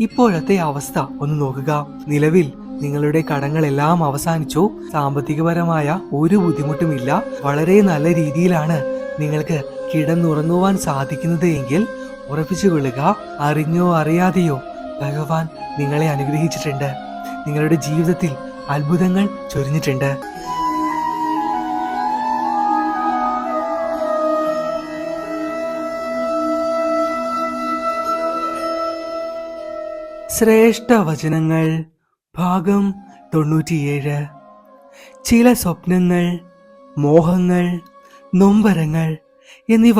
ഇപ്പോഴത്തെ അവസ്ഥ ഒന്ന് നോക്കുക. നിലവിൽ നിങ്ങളുടെ കടങ്ങളെല്ലാം അവസാനിച്ചു. സാമ്പത്തികപരമായ ഒരു ബുദ്ധിമുട്ടുമില്ല. വളരെ നല്ല രീതിയിലാണ് നിങ്ങൾക്ക് കിടന്നുറങ്ങുവാൻ സാധിക്കുന്നത് എങ്കിൽ ഉറപ്പിച്ചുകൊള്ളുക അറിഞ്ഞോ അറിയാതെയോ ഭഗവാൻ നിങ്ങളെ അനുഗ്രഹിച്ചിട്ടുണ്ട്. നിങ്ങളുടെ ജീവിതത്തിൽ അത്ഭുതങ്ങൾ ചൊരിഞ്ഞിട്ടുണ്ട്. ശ്രേഷ്ഠ വചനങ്ങൾ ഭാഗം തൊണ്ണൂറ്റിയേഴ്. ചില സ്വപ്നങ്ങൾ മോഹങ്ങൾ നൊമ്പരങ്ങൾ എന്നിവ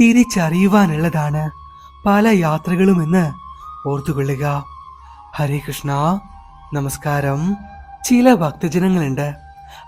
തിരിച്ചറിയുവാനുള്ളതാണ് പല യാത്രകളുമെന്ന് ഓർത്തുകൊള്ളുക. ഹരേ കൃഷ്ണ നമസ്കാരം. ചില ഭക്തജനങ്ങളുണ്ട്.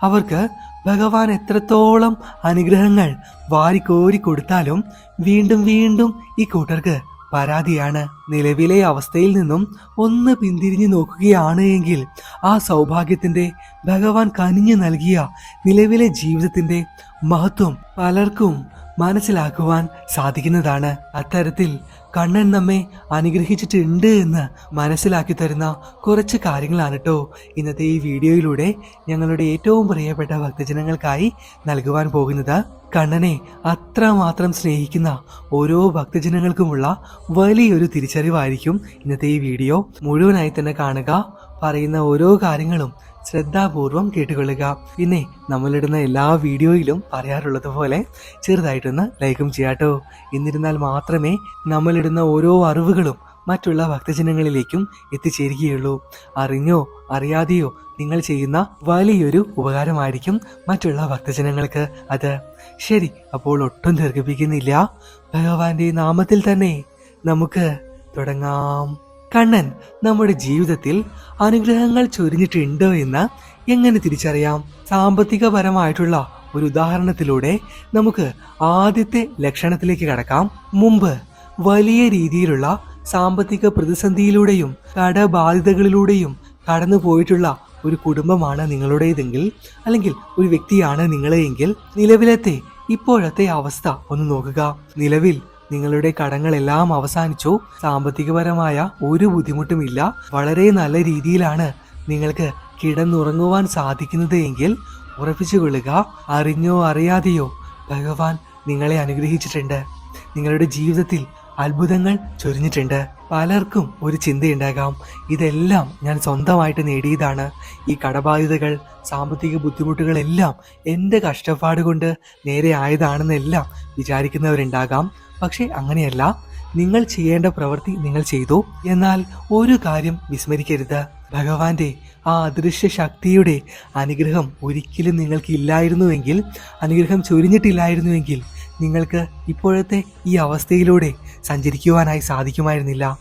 അവർക്ക് ഭഗവാൻ എത്രത്തോളം അനുഗ്രഹങ്ങൾ വാരിക്കോരി കൊടുത്താലും വീണ്ടും വീണ്ടും ഈ കൂട്ടർക്ക് പരാതിയാണ് നിലവിലെ അവസ്ഥയിൽ നിന്നും ഒന്ന് പിന്തിരിഞ്ഞു നോക്കുകയാണ് എങ്കിൽ ആ സൗഭാഗ്യത്തിന്റെ ഭഗവാൻ കനിഞ്ഞു നൽകിയ നിലവിലെ ജീവിതത്തിന്റെ മഹത്വം പലർക്കും മനസ്സിലാക്കുവാൻ സാധിക്കുന്നതാണ്. അത്തരത്തിൽ കണ്ണൻ നമ്മെ അനുഗ്രഹിച്ചിട്ടുണ്ട് എന്ന് മനസ്സിലാക്കി തരുന്ന കുറച്ച് കാര്യങ്ങളാണ് കേട്ടോ ഇന്നത്തെ ഈ വീഡിയോയിലൂടെ ഞങ്ങളുടെ ഏറ്റവും പ്രിയപ്പെട്ട ഭക്തജനങ്ങൾക്കായി നൽകുവാൻ പോകുന്നത് കണ്ണനെ അത്രമാത്രം സ്നേഹിക്കുന്ന ഓരോ ഭക്തജനങ്ങൾക്കുമുള്ള വലിയൊരു തിരിച്ചറിവായിരിക്കും ഇന്നത്തെ ഈ വീഡിയോ. മുഴുവനായി തന്നെ കാണുക പറയുന്ന ഓരോ കാര്യങ്ങളും ശ്രദ്ധാപൂർവം കേട്ടുകൊള്ളുക. പിന്നെ നമ്മളിടുന്ന എല്ലാ വീഡിയോയിലും പറയാറുള്ളത് പോലെ ചെറുതായിട്ടൊന്ന് ലൈക്കും ചെയ്യാട്ടോ. എന്നിരുന്നാൽ മാത്രമേ നമ്മളിടുന്ന ഓരോ അറിവുകളും മറ്റുള്ള ഭക്തജനങ്ങളിലേക്കും എത്തിച്ചേരുകയുള്ളൂ. അറിഞ്ഞോ അറിയാതെയോ നിങ്ങൾ ചെയ്യുന്ന വലിയൊരു ഉപകാരമായിരിക്കും മറ്റുള്ള ഭക്തജനങ്ങൾക്ക് അത്. ശരി അപ്പോൾ ഒട്ടും ദീർഘിപ്പിക്കുന്നില്ല. ഭഗവാന്റെ നാമത്തിൽ തന്നെ നമുക്ക് തുടങ്ങാം. കണ്ണൻ നമ്മുടെ ജീവിതത്തിൽ അനുഗ്രഹങ്ങൾ ചൊരിഞ്ഞിട്ടുണ്ടോ എന്ന് എങ്ങനെ തിരിച്ചറിയാം? സാമ്പത്തികപരമായിട്ടുള്ള ഒരു ഉദാഹരണത്തിലൂടെ നമുക്ക് ആദ്യത്തെ ലക്ഷണത്തിലേക്ക് കടക്കാം. മുമ്പ് വലിയ രീതിയിലുള്ള സാമ്പത്തിക പ്രതിസന്ധിയിലൂടെയും കടബാധിതകളിലൂടെയും കടന്നു പോയിട്ടുള്ള ഒരു കുടുംബമാണ് നിങ്ങളുടേതെങ്കിൽ അല്ലെങ്കിൽ ഒരു വ്യക്തിയാണ് നിങ്ങളെങ്കിൽ നിലവിലത്തെ ഇപ്പോഴത്തെ അവസ്ഥ ഒന്ന് നോക്കുക. നിലവിൽ നിങ്ങളുടെ കടങ്ങളെല്ലാം അവസാനിച്ചു. സാമ്പത്തികപരമായ ഒരു ബുദ്ധിമുട്ടുമില്ല. വളരെ നല്ല രീതിയിലാണ് നിങ്ങൾക്ക് കിടന്നുറങ്ങുവാൻ സാധിക്കുന്നത് എങ്കിൽ ഉറപ്പിച്ചുകൊള്ളുക അറിഞ്ഞോ അറിയാതെയോ ഭഗവാൻ നിങ്ങളെ അനുഗ്രഹിച്ചിട്ടുണ്ട്. നിങ്ങളുടെ ജീവിതത്തിൽ അത്ഭുതങ്ങൾ ചൊരിഞ്ഞിട്ടുണ്ട്. പലർക്കും ഒരു ചിന്തയുണ്ടാകാം. ഇതെല്ലാം ഞാൻ സ്വന്തമായിട്ട് നേടിയതാണ്. ഈ കടബാധ്യതകൾ സാമ്പത്തിക ബുദ്ധിമുട്ടുകളെല്ലാം എന്റെ കഷ്ടപ്പാട് കൊണ്ട് നേരെ ആയതാണെന്നെല്ലാം വിചാരിക്കുന്നവരുണ്ടാകാം. പക്ഷേ അങ്ങനെയല്ല. നിങ്ങൾ ചെയ്യേണ്ട പ്രവൃത്തി നിങ്ങൾ ചെയ്തു. എന്നാൽ ഒരു കാര്യം വിസ്മരിക്കരുത്. ഭഗവാന്റെ ആ അദൃശ്യ ശക്തിയുടെ അനുഗ്രഹം ഒരിക്കലും നിങ്ങൾക്ക് ഇല്ലായിരുന്നുവെങ്കിൽ അനുഗ്രഹം ചൊരിഞ്ഞിട്ടില്ലായിരുന്നുവെങ്കിൽ നിങ്ങൾക്ക് ഇപ്പോഴത്തെ ഈ അവസ്ഥയിലൂടെ സഞ്ചരിക്കുവാനായി സാധിക്കുമായിരുന്നില്ല.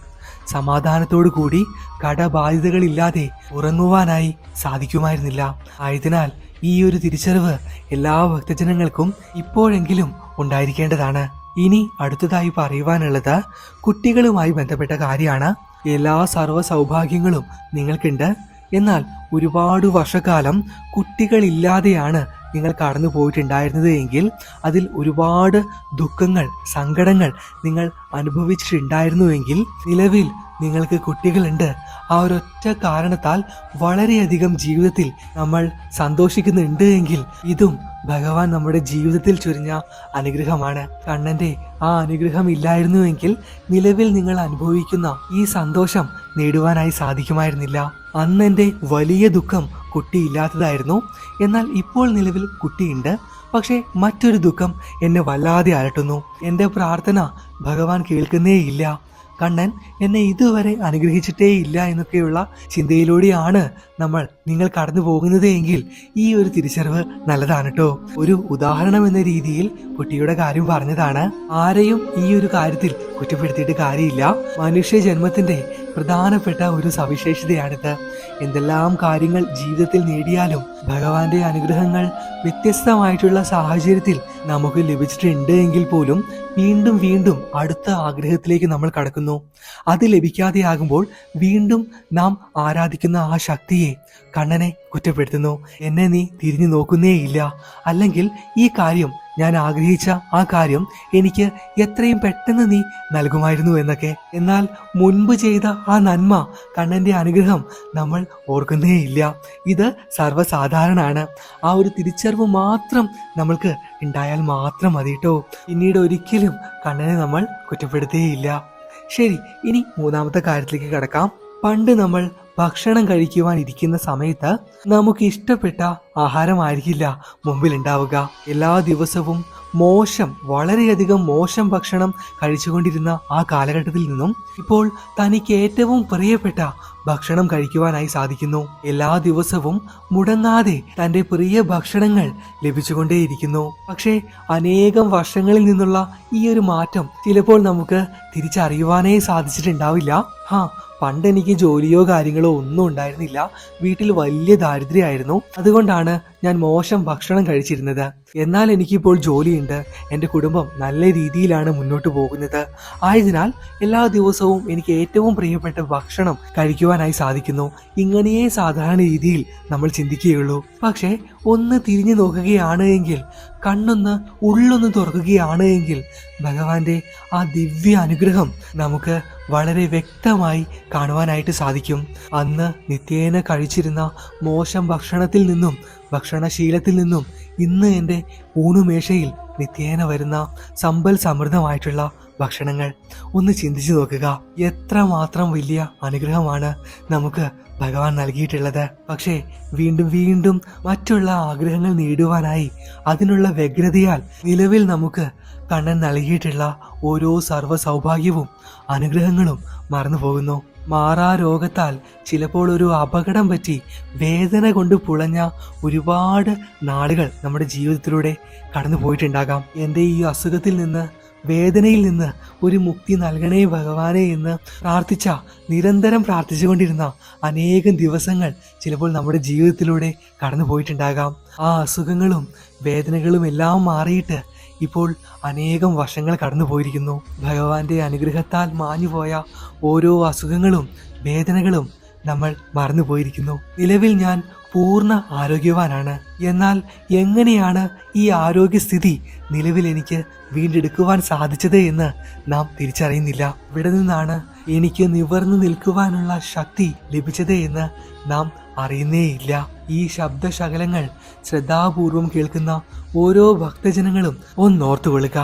സമാധാനത്തോടു കൂടി കടബാധ്യതകളില്ലാതെ ഉറങ്ങുവാനായി സാധിക്കുമായിരുന്നില്ല. ആയതിനാൽ ഈ ഒരു തിരിച്ചറിവ് എല്ലാ ഭക്തജനങ്ങൾക്കും ഇപ്പോഴെങ്കിലും ഉണ്ടായിരിക്കേണ്ടതാണ്. ഇനി അടുത്തതായി പറയുവാനുള്ളത് കുട്ടികളുമായി ബന്ധപ്പെട്ട കാര്യമാണ്. എല്ലാ സർവ സൗഭാഗ്യങ്ങളും നിങ്ങൾക്കുണ്ട്. എന്നാൽ ഒരുപാട് വർഷക്കാലം കുട്ടികളില്ലാതെയാണ് നിങ്ങൾ കടന്നു പോയിട്ടുണ്ടായിരുന്നത് എങ്കിൽ അതിൽ ഒരുപാട് ദുഃഖങ്ങൾ സങ്കടങ്ങൾ നിങ്ങൾ അനുഭവിച്ചിട്ടുണ്ടായിരുന്നുവെങ്കിൽ നിലവിൽ നിങ്ങൾക്ക് കുട്ടികളുണ്ട്. ആ ഒരൊറ്റ കാരണത്താൽ വളരെയധികം ജീവിതത്തിൽ നമ്മൾ സന്തോഷിക്കുന്നുണ്ട് എങ്കിൽ ഇതും ഭഗവാൻ നമ്മുടെ ജീവിതത്തിൽ ചൊരിഞ്ഞ അനുഗ്രഹമാണ്. കണ്ണന്റെ ആ അനുഗ്രഹം ഇല്ലായിരുന്നുവെങ്കിൽ നിലവിൽ നിങ്ങൾ അനുഭവിക്കുന്ന ഈ സന്തോഷം നേടുവാനായി സാധിക്കുമായിരുന്നില്ല. അന്ന് എന്റെ വലിയ ദുഃഖം കുട്ടിയില്ലാത്തതായിരുന്നു. എന്നാൽ ഇപ്പോൾ നിലവിൽ കുട്ടിയുണ്ട്. പക്ഷേ മറ്റൊരു ദുഃഖം എന്നെ വല്ലാതെ അലട്ടുന്നു. എന്റെ പ്രാർത്ഥന ഭഗവാൻ കേൾക്കുന്നേയില്ല. കണ്ണൻ എന്നെ ഇതുവരെ അനുഗ്രഹിച്ചിട്ടേ ഇല്ല എന്നൊക്കെയുള്ള ചിന്തയിലൂടെയാണ് നമ്മൾ നിങ്ങൾ കടന്നു പോകുന്നത് എങ്കിൽ ഈ ഒരു തിരിച്ചറിവ് നല്ലതാണ് കേട്ടോ ഒരു ഉദാഹരണം എന്ന രീതിയിൽ കുട്ടിയുടെ കാര്യം പറഞ്ഞതാണ്. ആരെയും ഈ ഒരു കാര്യത്തിൽ കുറ്റപ്പെടുത്തിയിട്ട് കാര്യമില്ല. മനുഷ്യ ജന്മത്തിന്റെ പ്രധാനപ്പെട്ട ഒരു സവിശേഷതയാണിത്. എന്തെല്ലാം കാര്യങ്ങൾ ജീവിതത്തിൽ നേടിയാലും ഭഗവാന്റെ അനുഗ്രഹങ്ങൾ വ്യത്യസ്തമായിട്ടുള്ള സാഹചര്യത്തിൽ നമുക്ക് ലഭിച്ചിട്ടുണ്ട് എങ്കിൽ പോലും വീണ്ടും വീണ്ടും അടുത്ത ആഗ്രഹത്തിലേക്ക് നമ്മൾ കടക്കുന്നു. അത് ലഭിക്കാതെയാകുമ്പോൾ വീണ്ടും നാം ആരാധിക്കുന്ന ആ ശക്തിയെ കണ്ണനെ കുറ്റപ്പെടുത്തുന്നു. എന്നെ നീ തിരിഞ്ഞു നോക്കുന്നേയില്ല. അല്ലെങ്കിൽ ഈ കാര്യം ഞാൻ ആഗ്രഹിച്ച ആ കാര്യം എനിക്ക് എത്രയും പെട്ടെന്ന് നീ നൽകുമായിരുന്നു എന്നൊക്കെ. എന്നാൽ മുൻപ് ചെയ്ത ആ നന്മ കണ്ണന്റെ അനുഗ്രഹം നമ്മൾ ഓർക്കുന്നേ ഇല്ല ഇത് സർവസാധാരണമാണ്. ആ ഒരു തിരിച്ചറിവ് മാത്രം നമ്മൾക്ക് ഉണ്ടായാൽ മാത്രം മതി കേട്ടോ പിന്നീട് ഒരിക്കലും കണ്ണനെ നമ്മൾ കുറ്റപ്പെടുത്തേയില്ല. ശരി ഇനി മൂന്നാമത്തെ കാര്യത്തിലേക്ക് കിടക്കാം. പണ്ട് നമ്മൾ ഭക്ഷണം കഴിക്കുവാൻ ഇരിക്കുന്ന സമയത്ത് നമുക്ക് ഇഷ്ടപ്പെട്ട ആഹാരമായിരിക്കില്ല മുമ്പിൽ ഉണ്ടാവുക എല്ലാ ദിവസവും മോശം വളരെയധികം മോശം ഭക്ഷണം കഴിച്ചുകൊണ്ടിരുന്ന ആ കാലഘട്ടത്തിൽ നിന്നും ഇപ്പോൾ തനിക്ക് ഏറ്റവും പ്രിയപ്പെട്ട ഭക്ഷണം കഴിക്കുവാനായി സാധിക്കുന്നു. എല്ലാ ദിവസവും മുടങ്ങാതെ തന്റെ പ്രിയ ഭക്ഷണങ്ങൾ ലഭിച്ചുകൊണ്ടേയിരിക്കുന്നു. പക്ഷേ അനേകം വർഷങ്ങളിൽ നിന്നുള്ള ഈ ഒരു മാറ്റം ചിലപ്പോൾ നമുക്ക് തിരിച്ചറിയുവാനേ സാധിച്ചിട്ടുണ്ടാവില്ല. ഹാ പണ്ട് എനിക്ക് ജോലിയോ കാര്യങ്ങളോ ഒന്നും ഉണ്ടായിരുന്നില്ല. വീട്ടിൽ വലിയ ദാരിദ്ര്യമായിരുന്നു. അതുകൊണ്ടാണ് ഞാൻ മോശം ഭക്ഷണം കഴിച്ചിരുന്നത്. എന്നാൽ എനിക്കിപ്പോൾ ജോലിയുണ്ട്. എന്റെ കുടുംബം നല്ല രീതിയിലാണ് മുന്നോട്ട് പോകുന്നത്. ആയതിനാൽ എല്ലാ ദിവസവും എനിക്ക് ഏറ്റവും പ്രിയപ്പെട്ട ഭക്ഷണം കഴിക്കുവാനായി സാധിക്കുന്നു. ഇങ്ങനെയേ സാധാരണ രീതിയിൽ നമ്മൾ ചിന്തിക്കുകയുള്ളൂ. പക്ഷേ ഒന്ന് തിരിഞ്ഞു നോക്കുകയാണ് എങ്കിൽ കണ്ണൊന്ന് ഉള്ളൊന്ന് തുറക്കുകയാണ് എങ്കിൽ ഭഗവാന്റെ ആ ദിവ്യ അനുഗ്രഹം നമുക്ക് വളരെ വ്യക്തമായി കാണുവാനായിട്ട് സാധിക്കും. അന്ന് നിത്യേന കഴിച്ചിരുന്ന മോശം ഭക്ഷണത്തിൽ നിന്നും ഭക്ഷണശീലത്തിൽ നിന്നും ഇന്ന് എന്റെ ഊണുമേശയിൽ നിത്യേന വരുന്ന സമ്പൽ സമൃദ്ധമായിട്ടുള്ള ഭക്ഷണങ്ങൾ. ഒന്ന് ചിന്തിച്ചു നോക്കുക. എത്രമാത്രം വലിയ അനുഗ്രഹമാണ് നമുക്ക് ഭഗവാൻ നൽകിയിട്ടുള്ളത്. പക്ഷേ വീണ്ടും വീണ്ടും മറ്റുള്ള ആഗ്രഹങ്ങൾ നേടുവാനായി അതിനുള്ള വ്യഗ്രതയാൽ നിലവിൽ നമുക്ക് കണ്ണൻ നൽകിയിട്ടുള്ള ഓരോ സർവ സൗഭാഗ്യവും അനുഗ്രഹങ്ങളും മറന്നു പോകുന്നു മാറാ രോഗത്താൽ ചിലപ്പോൾ ഒരു അപകടം പറ്റി വേദന കൊണ്ട് പുളഞ്ഞ ഒരുപാട് നാളുകൾ നമ്മുടെ ജീവിതത്തിലൂടെ കടന്നു പോയിട്ടുണ്ടാകാം. എന്റെ ഈ അസുഖത്തിൽ നിന്ന് വേദനയിൽ നിന്ന് ഒരു മുക്തി നൽകണേ ഭഗവാനെ എന്ന് പ്രാർത്ഥിച്ച നിരന്തരം പ്രാർത്ഥിച്ചുകൊണ്ടിരുന്ന അനേകം ദിവസങ്ങൾ ചിലപ്പോൾ നമ്മുടെ ജീവിതത്തിലൂടെ കടന്നു പോയിട്ടുണ്ടാകാം. ആ അസുഖങ്ങളും വേദനകളും എല്ലാം മാറിയിട്ട് ഇപ്പോൾ അനേകം വർഷങ്ങൾ കടന്നു പോയിരിക്കുന്നു ഭഗവാന്റെ അനുഗ്രഹത്താൽ മാഞ്ഞുപോയ ഓരോ അസുഖങ്ങളും വേദനകളും നമ്മൾ മറന്നു പോയിരിക്കുന്നു നിലവിൽ ഞാൻ പൂർണ ആരോഗ്യവാനാണ്. എന്നാൽ എങ്ങനെയാണ് ഈ ആരോഗ്യസ്ഥിതി നിലവിൽ എനിക്ക് വീണ്ടെടുക്കുവാൻ സാധിച്ചത് എന്ന് നാം തിരിച്ചറിയുന്നില്ല. ഇവിടെ നിന്നാണ് എനിക്ക് നിവർന്നു നിൽക്കുവാനുള്ള ശക്തി ലഭിച്ചത് എന്ന് നാം അറിയുന്നേയില്ല. ഈ ശബ്ദശകലങ്ങൾ ശ്രദ്ധാപൂർവം കേൾക്കുന്ന ഓരോ ഭക്തജനങ്ങളും ഒന്നോർത്തു ഒന്നോർത്തുകൊള്ളുക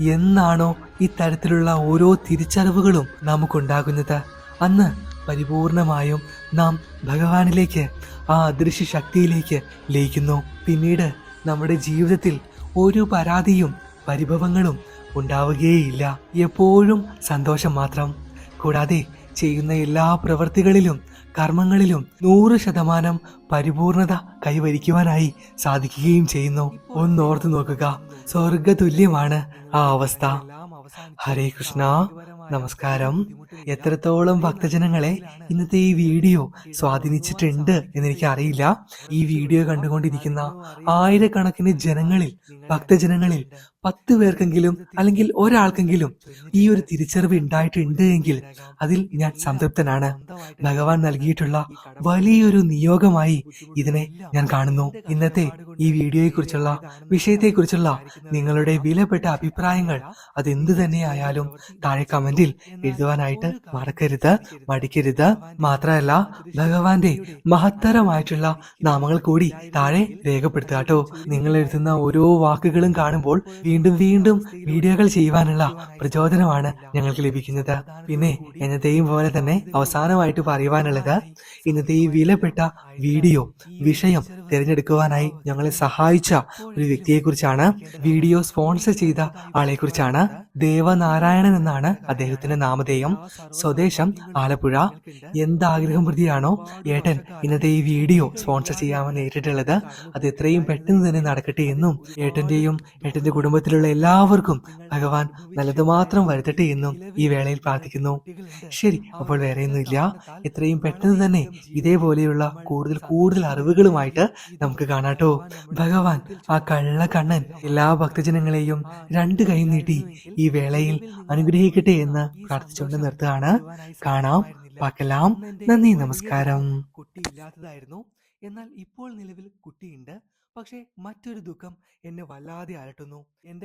എന്നാണോ ഇത്തരത്തിലുള്ള ഓരോ തിരിച്ചറിവുകളും നമുക്കുണ്ടാകുന്നത്? അന്ന് പരിപൂർണമായും നാം ഭഗവാനിലേക്ക് ആ അദൃശ്യ ശക്തിയിലേക്ക് ലയിക്കുന്നു. പിന്നീട് നമ്മുടെ ജീവിതത്തിൽ ഒരു പരാതിയും പരിഭവങ്ങളും ഉണ്ടാവുകയേയില്ല. എപ്പോഴും സന്തോഷം മാത്രം. കൂടാതെ ചെയ്യുന്ന എല്ലാ പ്രവൃത്തികളിലും കർമ്മങ്ങളിലും നൂറ് ശതമാനം പരിപൂർണത കൈവരിക്കുവാനായി സാധിക്കുകയും ചെയ്യുന്നു. ഒന്നോർത്ത് നോക്കുക. സ്വർഗതുല്യമാണ് ആ അവസ്ഥ. ഹരേ കൃഷ്ണ. നമസ്കാരം. എത്രത്തോളം ഭക്തജനങ്ങളെ ഇന്നത്തെ ഈ വീഡിയോ സ്വാധീനിച്ചിട്ടുണ്ട് എന്നെനിക്ക് അറിയില്ല ഈ വീഡിയോ കണ്ടുകൊണ്ടിരിക്കുന്ന ആയിരക്കണക്കിന് ജനങ്ങളിൽ ഭക്തജനങ്ങളിൽ പത്ത് പേർക്കെങ്കിലും അല്ലെങ്കിൽ ഒരാൾക്കെങ്കിലും ഈ ഒരു തിരിച്ചറിവ് ഉണ്ടായിട്ടുണ്ട് എങ്കിൽ അതിൽ ഞാൻ സംതൃപ്തനാണ്. ഭഗവാൻ നൽകിയിട്ടുള്ള വലിയൊരു നിയോഗമായി ഇതിനെ ഞാൻ കാണുന്നു. ഇന്നത്തെ ഈ വീഡിയോയെ കുറിച്ചുള്ള വിഷയത്തെ കുറിച്ചുള്ള നിങ്ങളുടെ വിലപ്പെട്ട അഭിപ്രായങ്ങൾ അതെന്ത് തന്നെയായാലും താഴെ കമന്റിൽ എഴുതുവാനായിട്ട് മറക്കരുത് മടിക്കരുത്. മാത്രമല്ല ഭഗവാന്റെ മഹത്തരമായിട്ടുള്ള നാമങ്ങൾ കൂടി താഴെ രേഖപ്പെടുത്തുക കേട്ടോ. നിങ്ങൾ എഴുതുന്ന ഓരോ വാക്കുകളും കാണുമ്പോൾ വീണ്ടും വീണ്ടും വീഡിയോകൾ ചെയ്യുവാനുള്ള പ്രചോദനമാണ് ഞങ്ങൾക്ക് ലഭിക്കുന്നത്. പിന്നെ എന്നത്തെയും പോലെ തന്നെ അവസാനമായിട്ട് പറയുവാനുള്ളത് ഇന്നത്തെ ഈ വിലപ്പെട്ട വീഡിയോ വിഷയം തിരഞ്ഞെടുക്കുവാനായി ഞങ്ങളെ സഹായിച്ച ഒരു വ്യക്തിയെ കുറിച്ചാണ് വീഡിയോ സ്പോൺസർ ചെയ്ത ആളെ കുറിച്ചാണ് ദേവനാരായണൻ എന്നാണ് അദ്ദേഹത്തിന്റെ നാമധേയം. സ്വദേശം ആലപ്പുഴ. എന്താഗ്രഹം പ്രതിയാണോ ഏട്ടൻ ഇന്നത്തെ ഈ വീഡിയോ സ്പോൺസർ ചെയ്യാമെന്ന് ഏറ്റിട്ടുള്ളത്? അത് എത്രയും പെട്ടെന്ന് തന്നെ നടക്കട്ടെ എന്നും ഏട്ടന്റെയും ഏട്ടന്റെ കുടുംബത്തിലുള്ള എല്ലാവർക്കും ഭഗവാൻ നല്ലത് മാത്രം വരുത്തട്ടെ എന്നും ഈ വേളയിൽ പ്രാർത്ഥിക്കുന്നു. ശരി അപ്പോൾ വേറെയൊന്നുമില്ല എത്രയും പെട്ടെന്ന് തന്നെ ഇതേപോലെയുള്ള കൂടുതൽ കൂടുതൽ അറിവുകളുമായിട്ട് നമുക്ക് കാണാട്ടോ. ഭഗവാൻ ആ കള്ള കണ്ണൻ എല്ലാ ഭക്തജനങ്ങളെയും രണ്ട് കൈ നീട്ടി ഈ വേളയിൽ അനുഗ്രഹിക്കട്ടെ എന്ന് പ്രാർത്ഥിച്ചുകൊണ്ട് നിർത്തുകയാണ്. കാണാം. പാക്കെല്ലാം. നന്ദി നമസ്കാരം. കുട്ടി ഇല്ലാത്തതായിരുന്നു. എന്നാൽ ഇപ്പോൾ നിലവിൽ കുട്ടിയുണ്ട്. പക്ഷേ മറ്റൊരു ദുഃഖം എന്നെ വല്ലാതെ അലട്ടുന്നു. എന്റെ